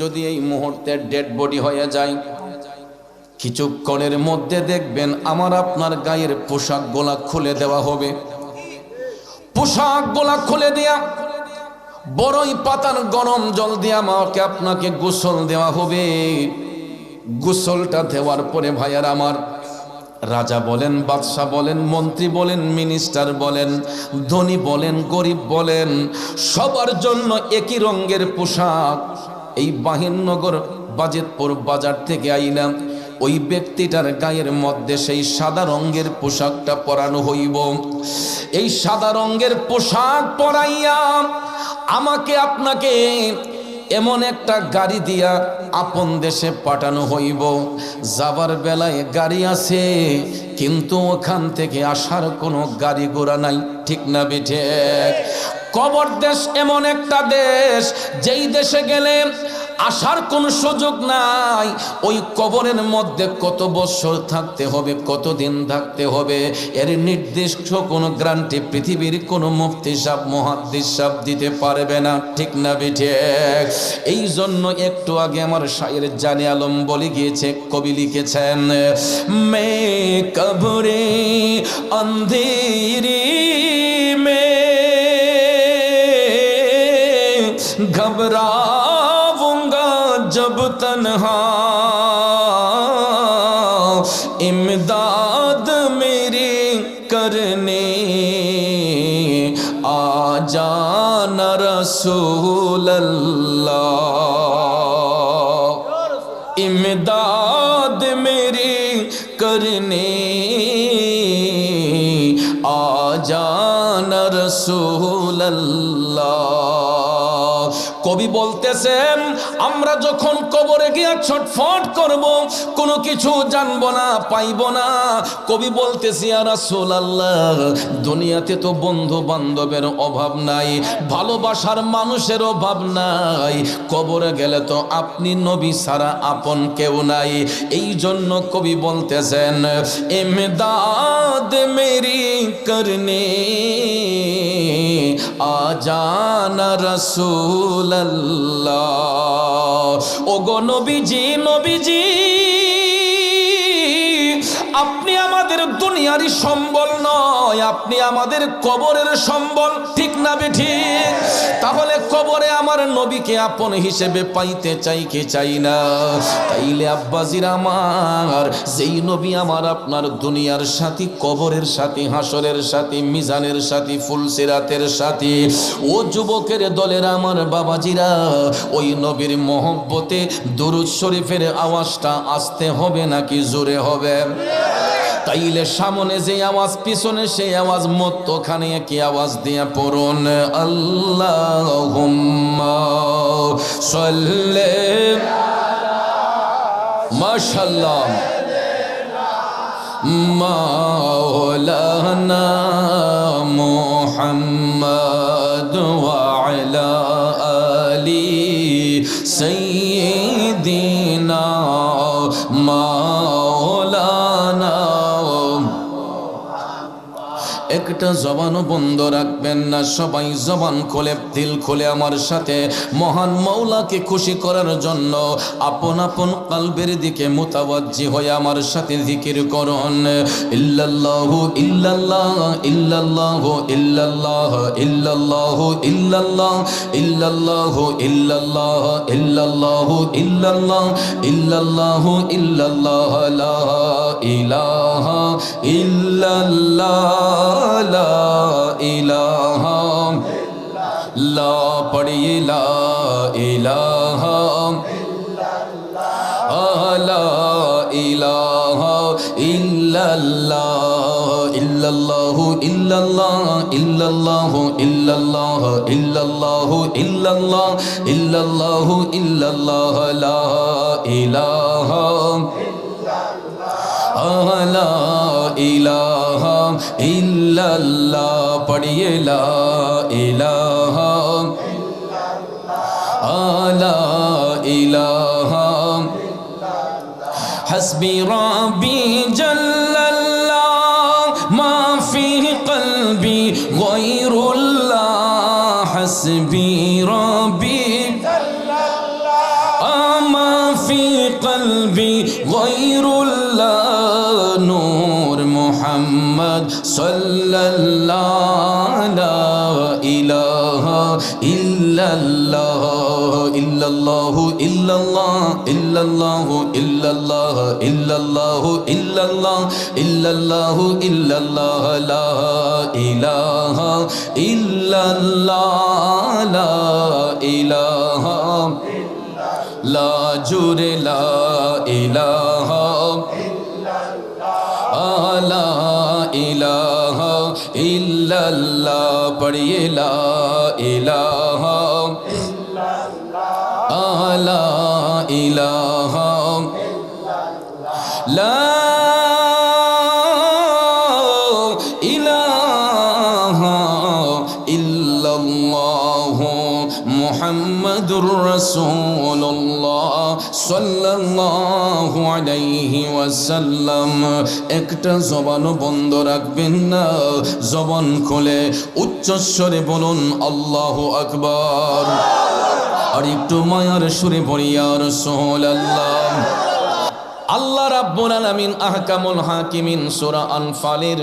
যদি এই মুহূর্তে ডেড বডি হয়ে যায়, কিছুক্ষণের মধ্যে দেখবেন আমার আপনার গায়ের পোশাক গোলা খুলে দেওয়া হবে। পোশাক গোলা খুলে দেয়া, বড়ই পাতার গরম জল দিয়ে আমাকে আপনাকে গোসল দেওয়া হবে। গোসলটা দেওয়ার পরে ভাইয়ার আমার রাজা বলেন, বাদশাহ বলেন, মন্ত্রী বলেন মিনিস্টার বলেন, ধনী বলেন, গরিব বলেন, সবার জন্য একই রঙের পোশাক। এই বাহিরনগর বাজেতপুর বাজার থেকে আইলাম। ওই ব্যক্তিটার গায়ের মধ্যে সেই সাদা রঙের পোশাকটা পরানো হইব। এই সাদা রঙের পোশাক পরাইয়া আমাকে আপনাকে এমন একটা গাড়ি দিয়া আপন দেশে পাঠানো হইব। যাবার বেলায় গাড়ি আছে, কিন্তু ওখান থেকে আসার কোনো গাড়ি ঘোড়া নাই। ঠিক না বিঠে কবর দেশ এমন একটা দেশ, যেই দেশে গেলে আসার কোনো সুযোগ নাই। ওই কবরের মধ্যে কত বছর থাকতে হবে কত দিন থাকতে হবে, এর নির্দিষ্ট কোনো গ্রান্টি পৃথিবীর কোনো মুফতি সাহ মহাদ্দিস দিতে পারবে না, ঠিক না বিঠে? এই জন্য একটু আগে আমার শায়ের জানে আলম বলে গিয়েছে, কবি লিখেছেন, মে কবরে অন্ধেরি گھبراؤں گا جب تنہا۔ امداد میری کرنے۔ آ جانا رسول اللہ۔ امداد میری کرنے۔ آ جانا رسول اللہ۔ কবি বলতেছেন, আমরা যখন কবরে গিয়া ছটফট করব, কোনো কিছু জানব না, পাইব না। কবি বলতেছি আর আল্লাহ দুনিয়াতে তো বন্ধু বান্ধবের অভাব নাই, ভালোবাসার মানুষের অভাব নাই। কবরে গেলে তো আপনি নবী সারা আপন কেউ নাই। এই জন্য কবি বলতেছেন, এমদাদ মেরি করনে আজানা রসুল ও গো নবীজি নবীজি। আমাদের দুনিয়ারই সম্বল নয়, আপনি আমাদের কবরের সম্বল, ঠিক না বে ঠিক? তাহলে কবরে আমার নবীকে আপন হিসেবে পাইতে চাই কি চাই না? তাইলে আব্বাজির আমার, যেই নবী আমার আপনার দুনিয়ার সাথী, কবরের সাথী, হাসরের সাথী, মিজানের সাথী, ফুলসিরাতের সাথী, ও যুবকের দলের আমার বাবাজিরা, ওই নবীর মহব্বতে দুরুদ শরীফের আওয়াজটা আসতে হবে নাকি জোরে হবে? তাইলে সামনে যে আওয়াজ, পিছনে সেই আওয়াজ মত্তখানে কি আওয়াজ দিয়া পড়ুন। আল্লাহ সল্লে মাশাল্লাহ মাওলানা মুহাম্মদ ওয়ালা আলি একটা জবানও বন্ধ রাখবেন না। সবাই জবান খোলে, দিল খোলে আমার সাথে। মহান মৌলাকে খুশি করার জন্য আপন আপন কালবের দিকে মোতাবাজি হয়ে আমার সাথে জিকির করুন। ইল্লাল্লাহু ইল্লাল্লাহ ইল্লাল্লাহু ইল্লাল্লাহ ইল্লাল্লাহু ইল্লাল্লাহ ইল্লাল্লাহু ইল্লাল্লাহ ইল্লাল্লাহু ইল্লাল্লাহ ইল্লাল্লাহু ইল্লাল্লাহ, লা ইলাহা ইল্লাল্লাহ, লা ইলাহা, লা পড়িয়ে, লা ইলাহা লা ইলাহা, ইল্লাল্লাহ, ইল্লাল্লাহু ইল্লাল্লাহ ইল্লাল্লাহু ইল্লাল্লাহ ইল্লাল্লাহু ইল্লাল্লাহ ইল্লাল্লাহু, ইল্লাল্লাহ, লা ইলাহা ইল্লাল্লাহ লা الہ الا اللہ پڑھئے لا الہ الا الہ حسبی ربی جل اللہ ما فی قلبی غیر اللہ. حسبی ربی اللہ لا الہ الا اللہ الا اللہ الا اللہ الا اللہ الا اللہ الا اللہ الا اللہ الا اللہ الا اللہ لا الہ الا اللہ لا الہ لا جر لا الہ پڑھیے لا الہ ওয়াসাল্লাম একটা জবানও বন্ধ রাখবেন না। জবান খুলে উচ্চস্বরে বলুন, আল্লাহ আকবর। আর একটু মায়ার সুরে বলিয়ার সোহল আল্লাহ আল্লাহ রাব্বুল আলামিন আহকামুল হাকিমিন সূরা আনফালের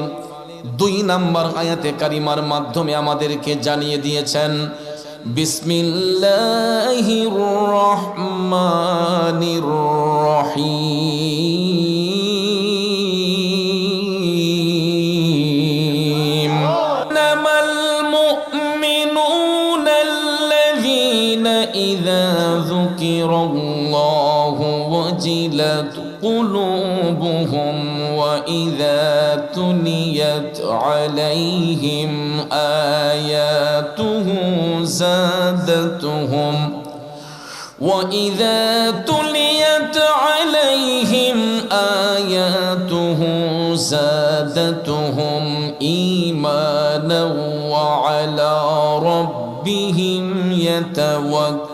দুই নাম্বার আয়াতে কারিমার মাধ্যমে আমাদেরকে জানিয়ে দিয়েছেন, বিসমিল্লাহির রহমান تليت عليهم آياته زادتهم. وإذا تليت عليهم آياته زادتهم إيمانا وعلى ربهم يتوكلون.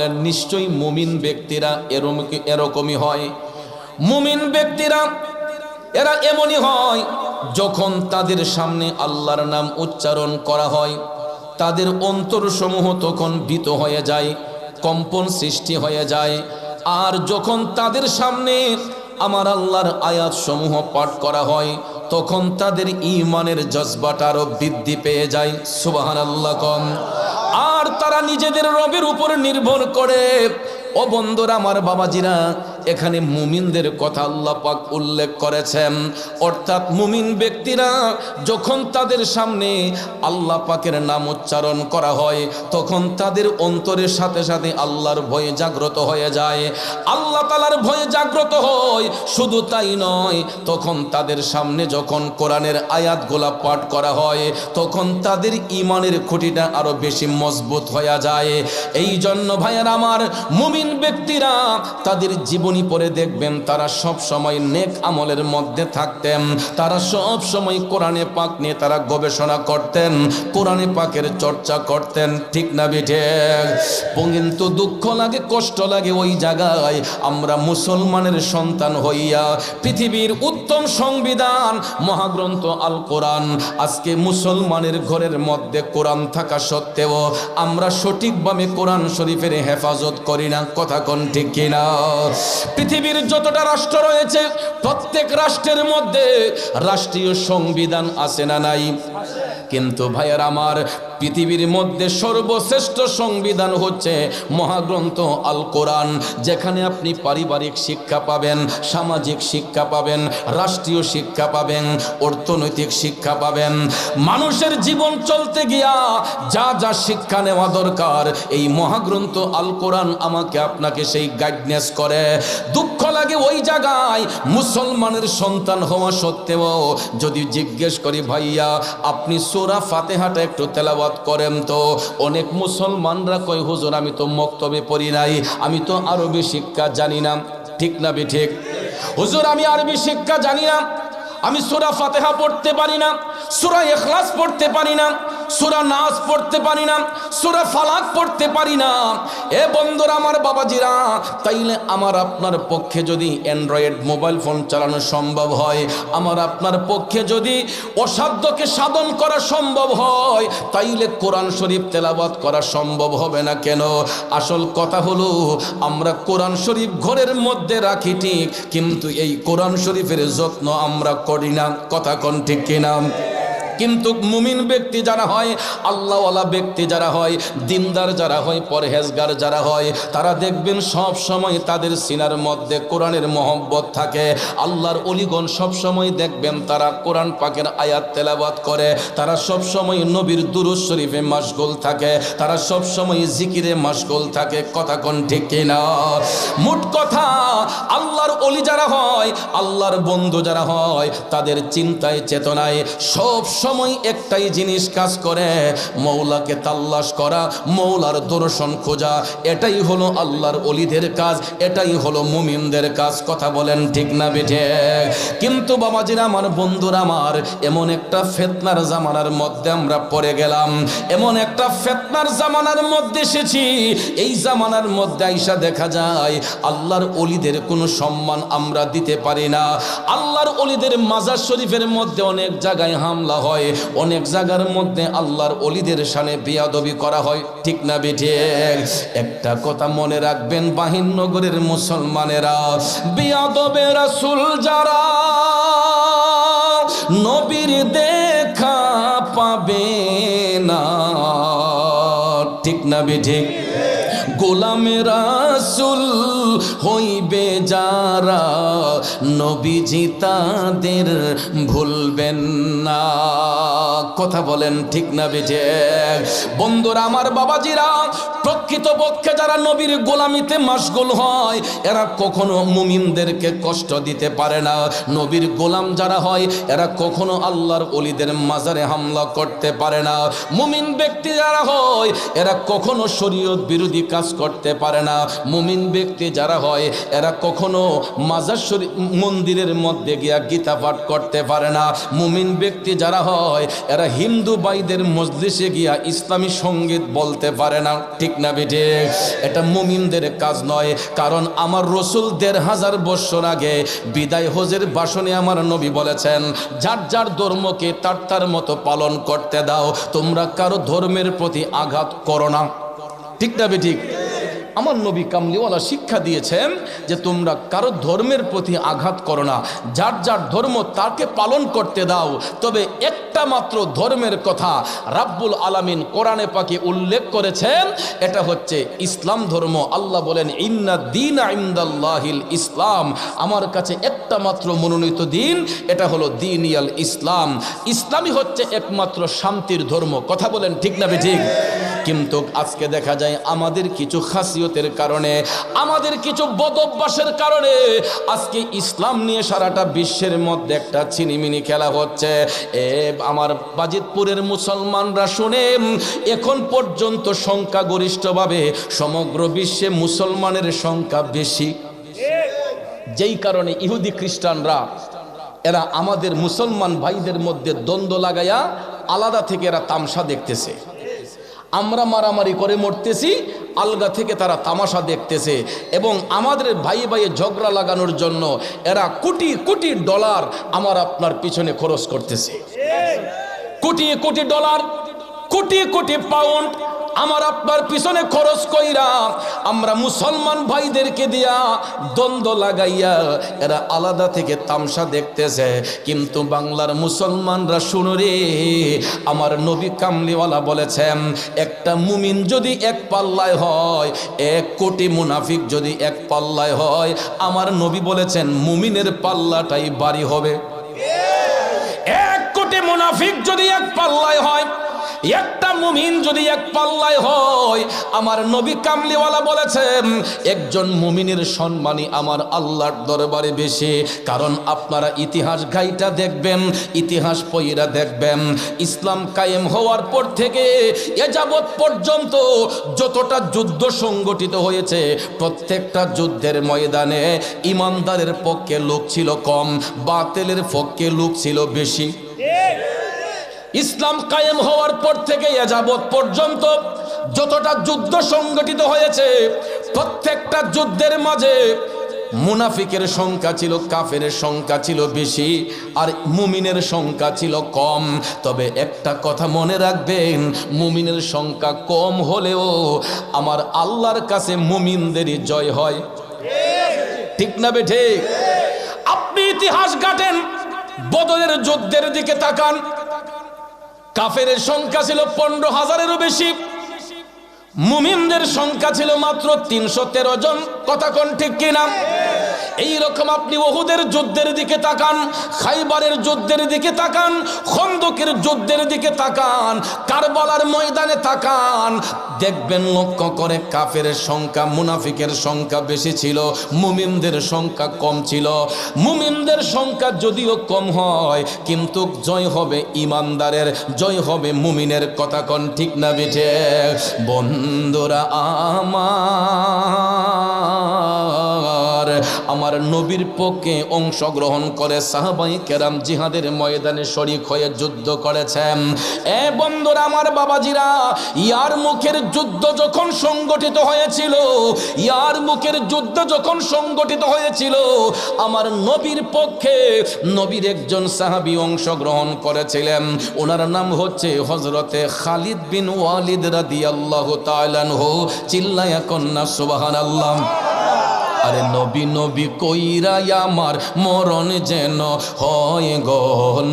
বলেন, নিশ্চয়ই মুমিন ব্যক্তিরা এরম এরকমই হয়? মুমিন ব্যক্তিরা, এরা এমনই হয়, যখন তাদের সামনে আল্লাহর নাম উচ্চারণ করা হয়, তাদের অন্তরসমূহ তখন ভীত হয়ে যায়, কম্পন সৃষ্টি হয়ে যায়। আর যখন তাদের সামনে আমার আল্লাহর আয়াত সমূহ পাঠ করা হয়, তখন তাদের ইমানের জজবাটা আরও বৃদ্ধি পেয়ে যায়। সুবাহান আল্লাহ কম আর তারা নিজেদের রবের উপর নির্ভর করে। ও বন্ধুরা আমার বাবাজিরা এখানে মুমিনদের কথা আল্লাহ পাক উল্লেখ করেছেন। অর্থাৎ মুমিন ব্যক্তিরা যখন তাদের সামনে আল্লাহ পাকের নাম উচ্চারণ করা হয়, তখন তাদের অন্তরের সাথে সাথে আল্লাহর ভয়ে জাগ্রত হয়ে যায়। আল্লাহ তালার ভয়ে জাগ্রত হয়, শুধু তাই নয়, তখন তাদের সামনে যখন কোরআনের আয়াতগুলা পাঠ করা হয়, তখন তাদের ইমানের খুঁটিটা আরও বেশি মজবুত হয়ে যায়। এই জন্য ভাইয়ের আমার মুমিন ব্যক্তিরা তাদের জীবনী পড়ে দেখবেন তারা সব সময় নেক আমলের মধ্যে থাকতেন। তারা সব সময় কোরআনে পাক নিয়ে তারা গবেষণা করতেন, কোরআনে পাকের চর্চা করতেন। ঠিক না বিঠে? কিন্তু দুঃখ লাগে, কষ্ট লাগে ওই জায়গায়। আমরা মুসলমানের সন্তান হইয়া পৃথিবীর উত্তম সংবিধান, মহাগ্রন্থ আল কোরআন, আজকে মুসলমানের ঘরের মধ্যে কোরআন থাকা সত্ত্বেও আমরা সঠিকভাবে কোরআন শরীফের হেফাজত করি না। কথা কোন ঠিক কিনা? পৃথিবীর যতটা রাষ্ট্র রয়েছে, প্রত্যেক রাষ্ট্রের মধ্যে রাষ্ট্রীয় সংবিধান আছে না নাই? কিন্তু ভাইয়ার আমার, পৃথিবীর মধ্যে সর্বশ্রেষ্ঠ সংবিধান হচ্ছে মহাগ্রন্থ আল কোরআন, যেখানে আপনি পারিবারিক শিক্ষা পাবেন, সামাজিক শিক্ষা পাবেন, রাষ্ট্রীয় শিক্ষা পাবেন, অর্থনৈতিক শিক্ষা পাবেন। মানুষের জীবন চলতে গিয়া যা যা শিক্ষা নেওয়া দরকার, এই মহাগ্রন্থ আল কোরআন আমাকে আপনাকে সেই গাইডনেস করে। দুঃখ লাগে ওই জায়গায়। মুসলমানের সন্তান হওয়া সত্ত্বেও যদি জিজ্ঞেস করি, ভাইয়া, আপনি সোরা ফাতেহাটা একটু তেলাওয়াত করেন তো? অনেক মুসলমানরা কয়, হুজুর, আমি তো মক্তবে পড়ি নাই, আমি তো আরবি শিক্ষা জানি না। ঠিক না বে ঠিক? হুজুর, আমি আরবি শিক্ষা জানি না, আমি সুরা ফাতেহা পড়তে পারি না, সুরা এখলাস পড়তে পারি না সুরা নাচ পড়তে পারি না, সুরা ফালাক পড়তে পারি না। এ বন্ধুরা আমার বাবাজিরা, তাইলে আমার আপনার পক্ষে যদি অ্যান্ড্রয়েড মোবাইল ফোন চালানো সম্ভব হয়, আমার আপনার পক্ষে যদি অসাধ্যকে সাধন করা সম্ভব হয়, তাইলে কোরআন শরীফ তেলাবাত করা সম্ভব হবে না কেন? আসল কথা হলো, আমরা কোরআন শরীফ ঘরের মধ্যে রাখি ঠিক, কিন্তু এই কোরআন শরীফের যত্ন আমরা করি না। কথা কোন ঠিক কিনা? কিন্তু মুমিন ব্যক্তি যারা হয়, আল্লাহওয়ালা ব্যক্তি যারা হয়, দিনদার যারা হয়, পরহেজগার যারা হয়, তারা দেখবেন সব সময় তাদের সিনার মধ্যে কোরআনের মহব্বত থাকে। আল্লাহর অলিগণ সব সময় দেখবেন তারা কোরআন পাকের আয়াত তেলাবাত করে। তারা সব সময় নবীর দুরুজ শরীফে মাসগুল থাকে। তারা সব সময় জিকিরে মাসগুল থাকে। কথা কোন ঠিক কিনা? মোট কথা, আল্লাহর অলি যারা হয়, আল্লাহর বন্ধু যারা হয়, তাদের চিন্তায়, চেতনায় সব সময় একটাই জিনিস কাজ করে, মৌলাকে তাল্লাশ করা, মৌলার দর্শন খোঁজা। এটাই হলো আল্লাহর অলিদের কাজ, এটাই হলো মুমিনদের কাজ। কথা বলেন ঠিক না বেঠে? কিন্তু বাবাজিরা, আমার বন্ধুরা আমার, এমন একটা ফেতনার জামানার মধ্যে আমরা পড়ে গেলাম। এমন একটা ফেতনার জামানার মধ্যে এসেছি। এই জামানার মধ্যে আইসা দেখা যায়, আল্লাহর অলিদের কোনো সম্মান আমরা দিতে পারি না। আল্লাহর অলিদের মাজার শরীফের মধ্যে অনেক জায়গায় হামলা হয়। অনেক জায়গার মধ্যে আল্লাহর অলিদের সানে বিয়াদবি করা হয়। ঠিক না বেঠে? একটা কথা মনে রাখবেন বাহিনগরের মুসলমানেরা, বিয়াদবে রাসুল যারা, নবীর দেখা পাবে না। ঠিক না বেঠিক গোলামে রাসুল হইবে যারা নবীজি তাদের ভুলবেন না। কথা বলেন ঠিক না বেঠে বন্ধুরা, আমার বাবাজিরা, প্রকৃত পক্ষে যারা নবীর গোলামিতে মাসগুল হয়, এরা কখনো মুমিনদেরকে কষ্ট দিতে পারে না। নবীর গোলাম যারা হয়, এরা কখনো আল্লাহর অলিদের মাজারে হামলা করতে পারে না। মুমিন ব্যক্তি যারা হয়, এরা কখনো শরীয়ত বিরোধী কাজ করতে পারে না। মুমিন ব্যক্তি যারা হয়, এরা কখনো মাজার শরীফ, মন্দিরের মধ্যে গিয়া গীতা পাঠ করতে পারে না। মুমিন ব্যক্তি যারা হয়, এরা হিন্দু বাইদের মজলিসে গিয়া ইসলামী সংগীত বলতে পারে না। ঠিক না বেটে এটা মুমিনদের কাজ নয়, কারণ আমার রসুল দেড় হাজার বৎসর আগে বিদায় হজের বাসনে আমার নবী বলেছেন, যার যার ধর্মকে তার তার মতো পালন করতে দাও, তোমরা কারও ধর্মের প্রতি আঘাত করো না। ঠিক না বেঠিক? আমার নবী কামলিওয়ালা শিক্ষা দিয়েছেন যে তোমরা কারও ধর্মের প্রতি আঘাত করো না। যার যার ধর্ম তাকে পালন করতে দাও। তবে একটা মাত্র ধর্মের কথা রাব্বুল আলামিন কোরআনে পাকে উল্লেখ করেছেন, এটা হচ্ছে ইসলাম ধর্ম। আল্লাহ বলেন, ইন্না দিন ইন্দাল্লাহিল ইসলাম। আমার কাছে একটা মাত্র মনোনীত দিন, এটা হলো দিন ইয়াল ইসলাম। ইসলামই হচ্ছে একমাত্র শান্তির ধর্ম। কথা বলেন ঠিক না বে ঠিক? কিন্তু আজকে দেখা যায় আমাদের কিছু খাসিয়তের কারণে, আমাদের কিছু বদভ্যাসের কারণে আজকে ইসলাম নিয়ে সারাটা বিশ্বের মধ্যে একটা ছিনিমিনি খেলা হচ্ছে। এ, আমার বাজিতপুরের মুসলমানরা শুনে, এখন পর্যন্ত সংখ্যাগরিষ্ঠভাবে সমগ্র বিশ্বে মুসলমানের সংখ্যা বেশি। যেই কারণে ইহুদি খ্রিস্টানরা, এরা আমাদের মুসলমান ভাইদের মধ্যে দ্বন্দ্ব লাগাইয়া আলাদা থেকে এরা তামসা দেখতেছে। আমরা মারামারি করে মরতেছি আলগা থেকে তারা তামাশা দেখতেছে। এবং আমাদের ভাই ভাইয়ে ঝগড়া লাগানোর জন্য এরা কোটি কোটি ডলার আমার আপনার পিছনে খরচ করতেছে। কোটি কোটি ডলার কোটি কোটি পাউন্ড আমার আপনার পিছনে খরচ কইরা আমরা মুসলমান ভাইদেরকে দিয়া দ্বন্দ্ব লাগাইয়া এরা আলাদা থেকে তামসা দেখতেছে। কিন্তু বাংলার মুসলমানরা শুনো রে, আমার নবী কামলিওয়ালা বলেছেন, একটা মুমিন যদি এক পাল্লায় হয়, এক কোটি মুনাফিক যদি এক পাল্লায় হয়, আমার নবী বলেছেন, মুমিনের পাল্লাটাই বাড়ি হবে। এক কোটি মুনাফিক যদি এক পাল্লায় হয় একটা মুমিন যদি এক পাল্লায় হয়, আমার নবী কামলিওয়ালা বলেছেন, একজন মুমিনের সম্মানই আমার আল্লাহর দরবারে বেশি। কারণ আপনারা ইতিহাস গাইটা দেখবেন, ইতিহাস পইরা দেখবেন। ইসলাম কায়েম হওয়ার পর থেকে এ যাবৎ পর্যন্ত যতটা যুদ্ধ সংগঠিত হয়েছে, প্রত্যেকটা যুদ্ধের ময়দানে ইমানদারের পক্ষে লোক ছিল কম, বাতেলের পক্ষে লোক ছিল বেশি। ইসলাম কায়েম হওয়ার পর থেকে এ যাবৎ পর্যন্ত যতটা যুদ্ধ সংগঠিত হয়েছে, প্রত্যেকটা যুদ্ধের মাঝে মুনাফিকের সংখ্যা ছিল, কাফের সংখ্যা ছিল বেশি আর মুমিনের সংখ্যা ছিল কম। তবে একটা কথা মনে রাখবেন, মুমিনের সংখ্যা কম হলেও আমার আল্লাহর কাছে মুমিনদেরই জয় হয়। ঠিক না বে ঠিক? আপনি ইতিহাস ঘাটেন বদলের যুদ্ধের দিকে তাকান কাফের সংখ্যা ছিল পনেরো হাজারেরও বেশি। মুমিনদের সংখ্যা ছিল মাত্র তিনশো তেরো জন। কথা কোন ঠিক কিনা? এই রকম আপনি ওহুদের যুদ্ধের দিকে তাকান, খাইবারের যুদ্ধের দিকে তাকান, খন্দকের যুদ্ধের দিকে তাকান, কারবালার ময়দানে তাকান। দেখবেন লক্ষ্য করে কাফের সংখ্যা, মুনাফিকের সংখ্যা বেশি ছিল, মুমিনদের সংখ্যা কম ছিল। মুমিনদের সংখ্যা যদিও কম হয়, কিন্তু জয় হবে ইমানদারের, জয় হবে মুমিনের কথা কোন ঠিক না বেঠে? বন্ধুরা আমার আমার নবীর পক্ষে অংশগ্রহণ করে সাহাবাই কেরাম জিহাদের ময়দানে শরিক হয়ে যুদ্ধ করেছেন। এ বন্ধুরা আমার বাবাজিরা, ইয়ার মুখের যুদ্ধ যখন সংগঠিত হয়েছিল, ইয়ার মুখের যুদ্ধ যখন সংগঠিত হয়েছিল, আমার নবীর পক্ষে নবীর একজন সাহাবী অংশগ্রহণ করেছিলেন। ওনার নাম হচ্ছে হজরতে খালিদ বিন ওয়ালিদ রাদিয়াল্লাহু তাআলা আনহু। চিল্লায়া কন্যা, সুবহানাল্লাহ। আরে নবী নবী কইরাই আমার মরণ যেন হয় গ।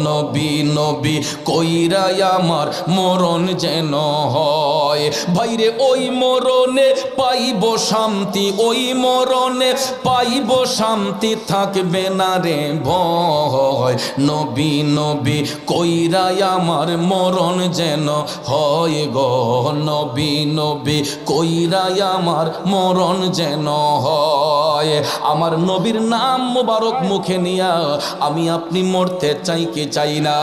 নবী নবী কইরাই আমার মরণ যেন হয়। বাইরে ওই মরণে পাইব শান্তি, ওই মরণে পাইব শান্তি থাকবে না রে ভয়। নবী নবী কইরা আমার মরণ যেন হয় গো। নবী নবী কইরা আমার মরণ যেন হয়। আমার নবীর নাম মোবারক মুখে নিয়া আমি আপনি মরতে চাই কি চাই না।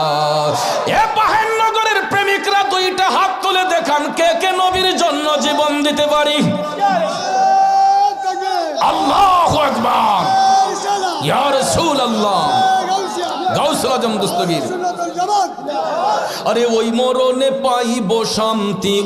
এ বাহের নগরের প্রেমিকরা দুইটা হাত তুলে দেখান কে কে নবীর জন্য জীবন দিতে পারি। আল্লাহ আকবার। ইয়া রাসূলুল্লাহ। ওই মরণে পাইব শান্তি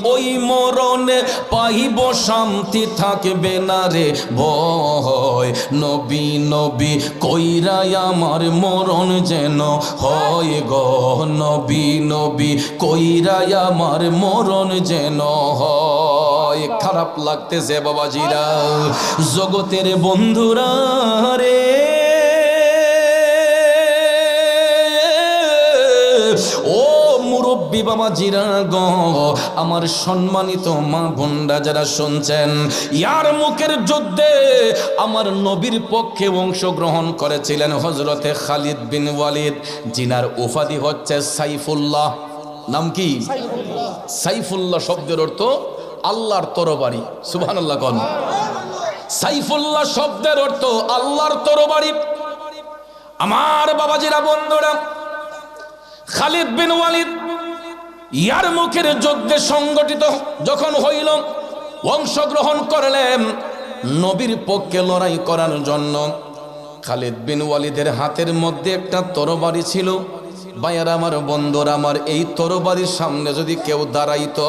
শান্তি থাকবে না রে ভয়। নবী নবী কইরাই আমার মরণ যেন হয় গো। নবী নবী কইরাই আমার মরণ যেন হয়। খারাপ লাগতেছে বাবাজিরা। জগতের বন্ধুরা রে। মুরব্বী গ আমার সম্মানিত মা বোনরা যারা শুনছেন ইয়ার মুখের যুদ্ধে আমার নবীর পক্ষে অংশগ্রহণ করেছিলেন হজরতে খালিদ বিন ওয়ালিদ জিনার উপাধি হচ্ছে সাইফুল্লাহ। নাম কি? সাইফুল্লাহ শব্দের অর্থ আল্লাহর তরবারি সুবহানাল্লাহ কন। সাইফুল্লাহ শব্দের অর্থ আল্লাহর তরবারি। আমার বাবাজিরা বন্ধুরা খালিদ বিন ওয়ালিদ ইয়ার মুখের যুদ্ধে সংগঠিত যখন হইল অংশগ্রহণ করলেন। নবীর পক্ষে লড়াই করার জন্য খালিদ বিন ওয়ালিদের হাতের মধ্যে একটা তরবারি ছিল। বায়ার আমার, বন্ধুর আমার, এই তরবারির সামনে যদি কেউ দাঁড়াইত,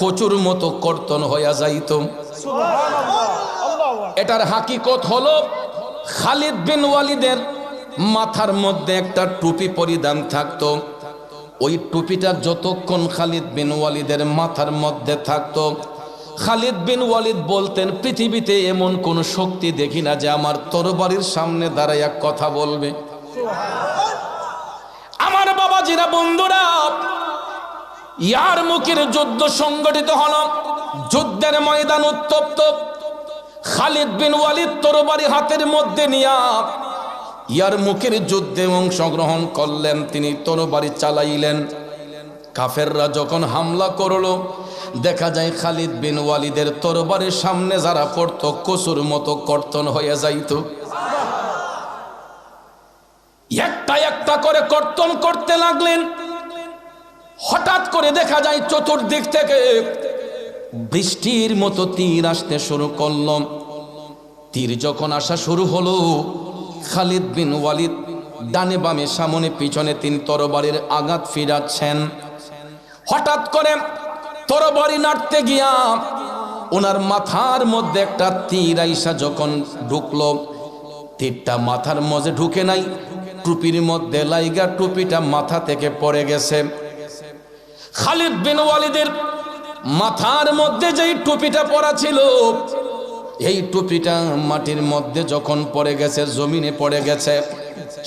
কচুর মতো কর্তন হইয়া যাইত। এটার হাকিকত হলো, খালিদ বিন ওয়ালিদের মাথার মধ্যে একটা টুপি পরিধান থাকতো। ওই টুপিটা যতক্ষণ খালিদ বিন ওয়ালিদের মাথার মধ্যে থাকতো, খালিদ বিন ওয়ালিদ বলতেন, পৃথিবীতে এমন কোন শক্তি দেখি না যে আমার তরবারির সামনে দাঁড়াইয়া কথা বলবে। আমার বাবা বাবাজিরা, বন্ধুরা, ইয়ার মুখের যুদ্ধ সংগঠিত হল, যুদ্ধের ময়দান উত্তপ্ত। খালিদ বিন ওয়ালিদ তরবারি হাতের মধ্যে নিয়া ইয়ার মুখের যুদ্ধে অংশগ্রহণ করলেন, তিনি তরবারি চালাইলেন। কাফেররা যখন হামলা করল, দেখা যায় খালিদ বিন ওয়ালিদের তরবারের সামনে যারা পড়তো, কসুর মতো কর্তন হয়ে যাইত। একটা একটা করে কর্তন করতে লাগলেন। হঠাৎ করে দেখা যায় চতুর্দিক থেকে বৃষ্টির মতো তীর আসতে শুরু করল। তীর যখন আসা শুরু হলো খালিদ বিন ওয়ালিদ ডানে বামে, সামনে পিছনে তিনি তরবারির আঘাত ফিরাচ্ছেন। হঠাৎ করে তরবারি নাড়তে গিয়া ওনার মাথার মধ্যে একটা তীর আইসা যখন ঢুকলো, তীরটা মাথার মধ্যে ঢুকে নাই, টুপির মধ্যে লাইগা টুপিটা মাথা থেকে পড়ে গেছে। খালিদ বিন ওয়ালিদের মাথার মধ্যে যেই টুপিটা পরা ছিল এই টুপিটা মাটির মধ্যে যখন পড়ে গেছে, জমিনে পড়ে গেছে,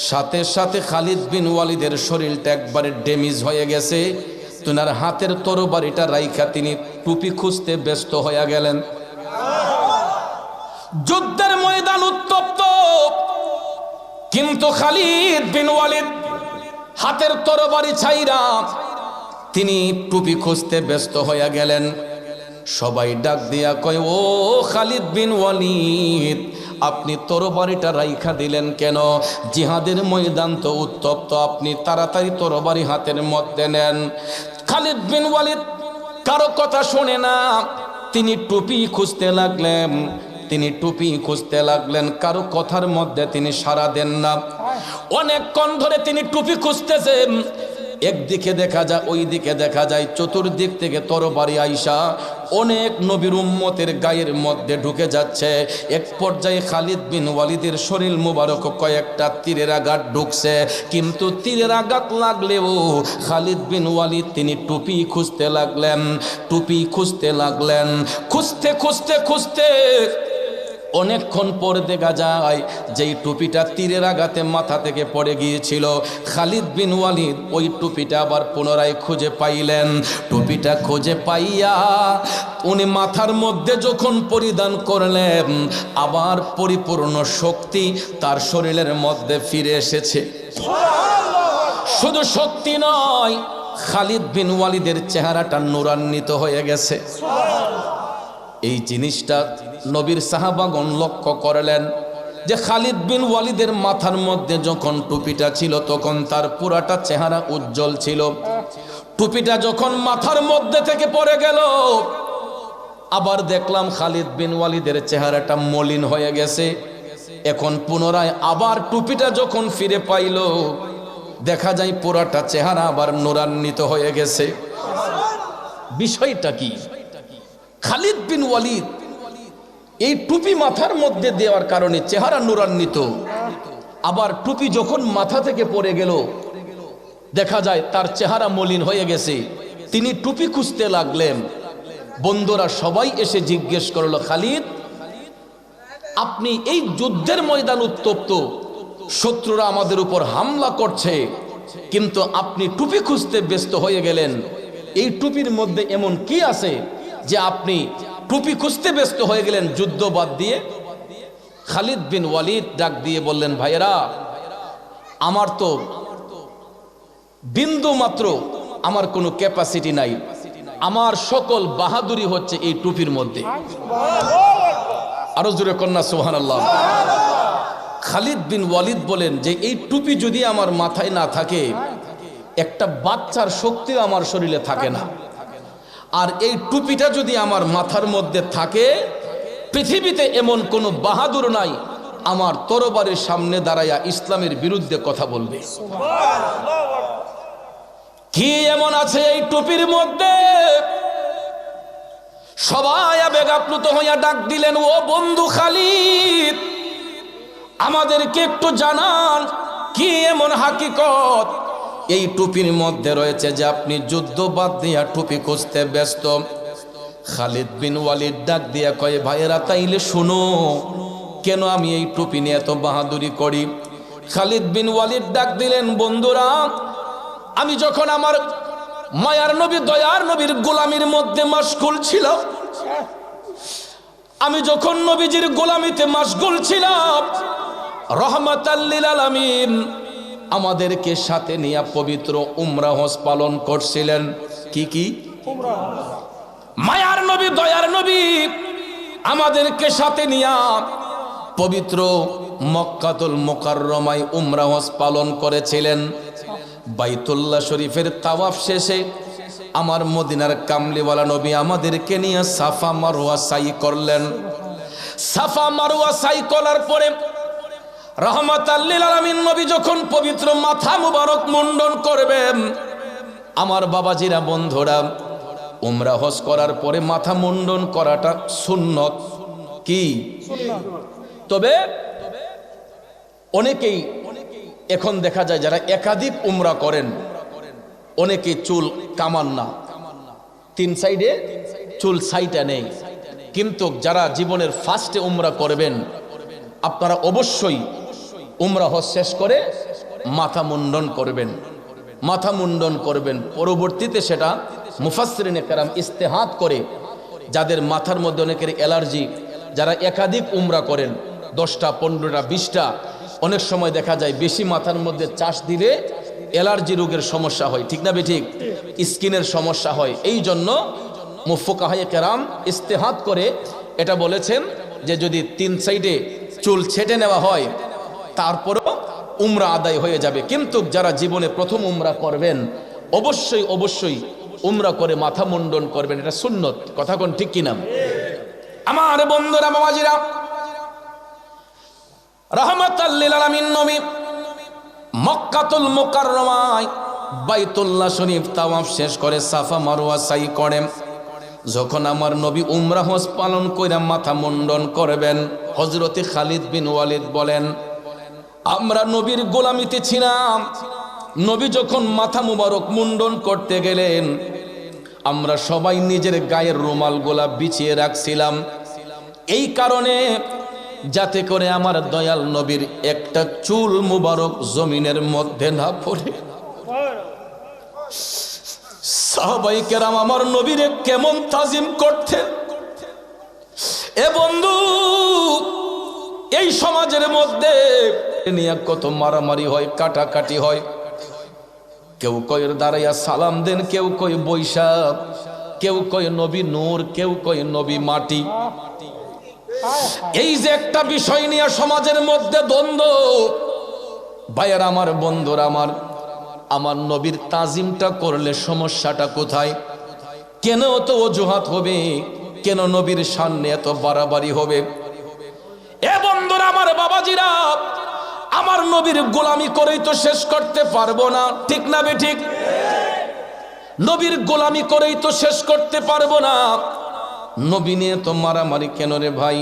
সাথে সাথে খালিদ বিন ওয়ালিদের শরীরটা একবারে ড্যামেজ হয়ে গেছে। তোনার হাতের তরবারিটা রাইখা তিনি টুপি খুঁজতে ব্যস্ত হয়ে গেলেন। যুদ্ধের ময়দান উত্তপ্ত। কিন্তু খালিদ বিন ওয়ালিদ হাতের তরবারি ছাইরা তিনি টুপি খুঁজতে ব্যস্ত হয়ে গেলেন। সবাই ডাক দিয়া কয়, ও খালিদ বিন ওয়ালিদ, আপনি তরবারিটা রাইখা দিলেন কেন? জিহাদের ময়দান তো উত্তপ্ত, আপনি তাড়াতাড়ি তরবারি হাতের মধ্যে নেন। খালিদ বিন ওয়ালিদ কারও কথা শোনে না। তিনি টুপি খুঁজতে লাগলেন, তিনি টুপি খুঁজতে লাগলেন, কারও কথার মধ্যে তিনি সাড়া দেন না। অনেকক্ষণ ধরে তিনি টুপি খুঁজতেছেন। একদিকে দেখা যায় ওই দিকে দেখা যায়, চতুর্দিক থেকে তরবারি আইসা অনেক নবীর উম্মতের গায়ের মধ্যে ঢুকে যাচ্ছে। এক পর্যায়ে খালিদ বিন ওয়ালিদের শরীর মুবারক কয়েকটা তীরের আঘাত ঢুকছে। কিন্তু তীরের আঘাত লাগলেও খালিদ বিন ওয়ালিদ তিনি টুপি খুঁজতে লাগলেন, টুপি খুঁজতে লাগলেন। খুঁজতে খুঁজতে খুঁজতে অনেকক্ষণ পর দেখা যায় যেই টুপিটা তীরের আঘাতে মাথা থেকে পড়ে গিয়েছিল, খালিদ বিন ওয়ালিদ ওই টুপিটা আবার পুনরায় খুঁজে পাইলেন। টুপিটা খুঁজে পাইয়া উনি মাথার মধ্যে যখন পরিধান করলেন, আবার পরিপূর্ণ শক্তি তার শরীরের মধ্যে ফিরে এসেছে। শুধু শক্তি নয়, খালিদ বিন ওয়ালিদের চেহারাটা নুরান্বিত হয়ে গেছে। এই জিনিসটা নবীর সাহাবাগন লক্ষ্য করলেন যে খালিদ বিন ওয়ালিদের মাথার মধ্যে যখন টুপিটা ছিল, তখন তার পুরাটা চেহারা উজ্জ্বল ছিল। টুপিটা যখন মাথার মধ্যে থেকে পড়ে গেল, আবার দেখলাম খালিদ বিন ওয়ালিদের চেহারাটা মলিন হয়ে গেছে। এখন পুনরায় আবার টুপিটা যখন ফিরে পাইল, দেখা যায় পুরাটা চেহারা আবার নুরান্বিত হয়ে গেছে। বিষয়টা কি? খালিদ বিন ওয়ালিদ এই টুপি মাথার মধ্যে দেওয়ার কারণে চেহারা নুরান্বিত। আবার টুপি যখন মাথা থেকে পড়ে গেল, দেখা যায় তার চেহারা মলিন হয়ে গেছে। তিনি টুপি খুঁজতে লাগলেন। বন্ধুরা সবাই এসে জিজ্ঞেস করল, খালিদ, আপনি এই যুদ্ধের ময়দান উত্তপ্ত। শত্রুরা আমাদের উপর হামলা করছে, কিন্তু আপনি টুপি খুঁজতে ব্যস্ত হয়ে গেলেন। এই টুপির মধ্যে এমন কি আছে যে আপনি টুপি খুঁজতে ব্যস্ত হয়ে গেলেন যুদ্ধ বাদ দিয়ে। খালিদ বিন ওয়ালিদ ডাক দিয়ে বললেন, ভাইয়েরা, আমার তো বিন্দু মাত্র আমার কোনো ক্যাপাসিটি নাই। আমার সকল বাহাদুরি হচ্ছে এই টুপির মধ্যে। আরও জোরে কন্যা সোহান আল্লাহ খালিদ বিন ওয়ালিদ বলেন যে, এই টুপি যদি আমার মাথায় না থাকে, একটা বাচ্চার শক্তিও আমার শরীরে থাকে না। আর এই টুপিটা যদি আমার মাথার মধ্যে থাকে, পৃথিবীতে এমন কোনো বাহাদুর নাই, আমার তরবারের সামনে দাঁড়াইয়া ইসলামের বিরুদ্ধে কথা বলবে। কি এমন আছে এই টুপির মধ্যে? সবাই আবেগ আপ্লুত হইয়া ডাক দিলেন, ও বন্ধু খালিদ, আমাদেরকে একটু জানান, কি এমন হাকিকত? এই টুপির মধ্যে রয়েছে যে আপনি যুদ্ধ বাদ দিয়া টুপি খুঁজতে ব্যস্ত। খালিদ বিন ওয়ালিদ ডাক দিয়া কয়ে, ভাইয়েরা, তাইলে শুনো, কেন আমি এই টুপি নিয়ে এত বাহাদুরি করি? খালিদ বিন ওয়ালিদ ডাক দিলেন, বন্ধুরা, আমি যখন আমার মায়ার নবী, দয়ার নবীর গোলামির মধ্যে মাসগুল ছিল আমি যখন নবীজির গোলামিতে মাসগুল ছিলাম রহমত আলামিন আমাদেরকে সাথে নিয়ে পবিত্র উমরা হজ পালন করছিলেন। কি কি? মায়ার নবী, দয়ার নবী আমাদেরকে সাথে নিয়া পবিত্র মক্কাতুল মোকাররমায় উমরা হজ পালন করেছিলেন। বাইতুল্লাহ শরীফের তাওয়াফ শেষে আমার মদিনার কামলিওয়ালা নবী আমাদেরকে নিয়ে সাফা মারোয়া সাই করলেন। সাফা মারোয়া সাই করার পরে রহমত আল্লিল আলমিন নবী যখন পবিত্র মাথা মুবারক মুন্ডন করবেন আমার বাবাজিরা, বন্ধুরা, উমরা হজ করার পরে মাথা মুন্ডন করাটা সুন্নত কি? তবে অনেকেই এখন দেখা যায় যারা একাধিক উমরা করেন, অনেকে চুল কামান না। তিন সাইডে চুল সাইটা নেই। কিন্তু যারা জীবনের ফার্স্টে উমরা করবেন, আপনারা অবশ্যই উমরা হজ শেষ করে মাথা মুন্ডন করবেন। মাথা মুন্ডন করবেন। পরবর্তীতে সেটা মুফাসরিনে কেরাম ইস্তেহাত করে, যাদের মাথার মধ্যে অনেকের অ্যালার্জি, যারা একাধিক উমরা করেন, দশটা, পনেরোটা, বিশটা, অনেক সময় দেখা যায় বেশি মাথার মধ্যে চাষ দিলে অ্যালার্জি রোগের সমস্যা হয়। ঠিক না বেঠিক স্কিনের সমস্যা হয়। এই জন্য মুফুকাহাই কেরাম ইস্তেহাত করে, এটা বলেছেন যে যদি তিন সাইডে চুল ছেটে নেওয়া হয় তারপরও উমরা আদায় হয়ে যাবে। কিন্তু যারা জীবনে প্রথম উমরা করবেন, অবশ্যই অবশ্যই উমরা করে মাথা মুন্ডন করবেন। এটা সুন্নত। কথা কোন ঠিক কিনা? আমার বন্ধুরা নবী মক্কাতুল মোকাররমায় শেষ করে সাফা মারোয়া সাই যখন আমার নবী উমরা পালন কইরা মাথা মুন্ডন করবেন হজরতে খালিদ বিন ওয়ালিদ বলেন আমরা নবীর গোলামিতে ছিলাম। নবী যখন মাথা মুবারক মুন্ডন করতে গেলেন, আমরা সবাই নিজের গায়ের রুমাল গোলা বিছিয়ে রাখছিলাম। এই কারণে যাতে করে আমার দয়াল নবীর একটা চুল মুবারক জমিনের মধ্যে না পড়ে। সাহাবাই কেরাম আমার নবীরে কেমন তাজিম করতেন। এ বন্ধু এই সমাজের মধ্যে নিয়ে কত মারামারি হয়, কাটাকাটি হয়। কেউ কয়ের দাঁড়াইয়া সালাম দেন, কেউ কয় বৈশাখ কেউ কয় নবী নূর, কেউ কয় নবী মাটি। এই যে একটা বিষয় নিয়ে সমাজের মধ্যে দ্বন্দ্ব, ভাইয়ার আমার, বন্ধুর আমার আমার নবীর তাজিমটা করলে সমস্যাটা কোথায়? কেন তো অজুহাত হবে? কেন নবীর সামনে এত বাড়াবাড়ি হবে? আমার বাবাজিরা, আমার নবীর গোলামি করেই তো শেষ করতে পারব না। ঠিক না বে ঠিক? নবীর গোলামি করেই তো শেষ করতে পারব না। নবী নিয়ে তো মারামারি কেন রে ভাই?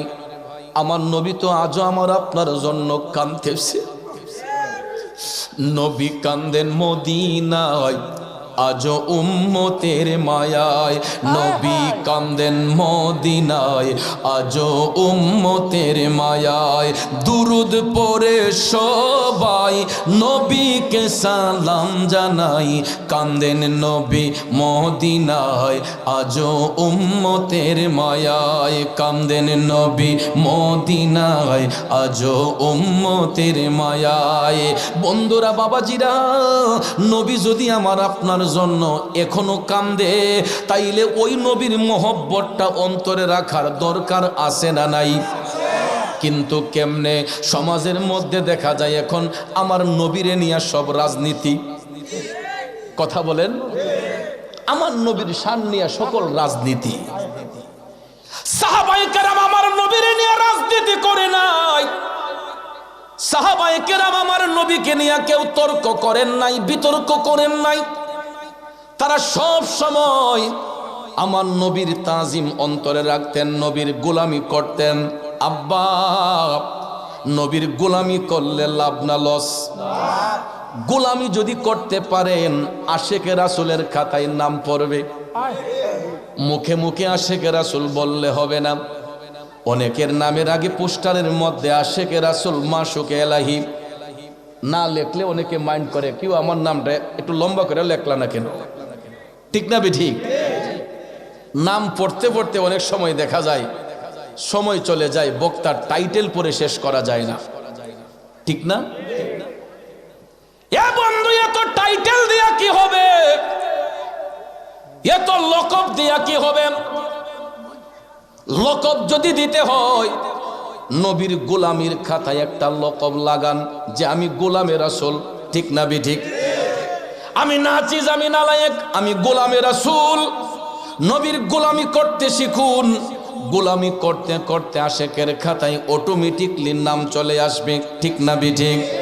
আমার নবী তো আজও আমার আপনার জন্য কাঁদতেছে। নবী কান্দেন মদিনায় আজ উম্মতের মায়ায় নবী কান্দেন মদিনায়। আজ উম্মতের মায়ায় দুরুদ পরে সবাই নবীকে সালাম জানাই। কান্দেন নবী মদিনায় আজ উম্মতের মায়ায় কান্দেন নবী মদিনায়। আজ উম্মতের মায়ায়। বন্ধুরা বাবাজিরা নবী যদি আমার আপনার জন্য এখনও কান্দে, তাইলে ওই নবীর মোহব্বতটা অন্তরে রাখার দরকার আছে না নাই? কিন্তু কেমনে? সমাজের মধ্যে দেখা যায় এখন আমার নবীরে নিয়ে সব রাজনীতি। কথা বলেন? আমার নবীর শান নিয়ে সকল রাজনীতি। সাহাবাই কেরাম আমার নবীরে নিয়ে রাজনীতি করে নাই। সাহাবাই কেরাম আমার নবীকে নিয়ে কেউ তর্ক করেন নাই, বিতর্ক করেন নাই। তারা সব সময় আমার নবীর তাজিম অন্তরে রাখতেন, নবীর গোলামি করতেন। আব্বা, নবীর গোলামি করলে লাভ না, লস। গোলামি যদি করতে পারেন, আশেকে রাসুলের খাতায় নাম পড়বে। মুখে মুখে আশেকে রাসুল বললে হবে না। অনেকের নামের আগে পোস্টারের মধ্যে আশেকে রাসুল মাসুকে এলাহি। না লেখলে অনেকে মাইন্ড করে কেউ আমার নামটা একটু লম্বা করে লেখলা না কেন? ঠিক না ঠিক নাম পড়তে পড়তে অনেক সময় দেখা যায়, সময় চলে যায়, বক্তার টাইটেল পরে শেষ করা যায় না। ঠিক না? এ বন্ধু, এত টাইটেল দিয়া কি হবে? এত লকব দিয়া কি হবে? লকব যদি দিতে হয়, নবীর গোলামির খাতায় একটা লকব লাগান যে আমি গোলামের আসল, ঠিক না বি ঠিক আমি নাচিজ আমি নালায়েক আমি গোলামের রাসুল। নবীর গোলামি করতে শিখুন। গোলামি করতে করতে আশেকের খাতায় অটোমেটিকলি নাম চলে আসবে। ঠিক না, বিঠিক?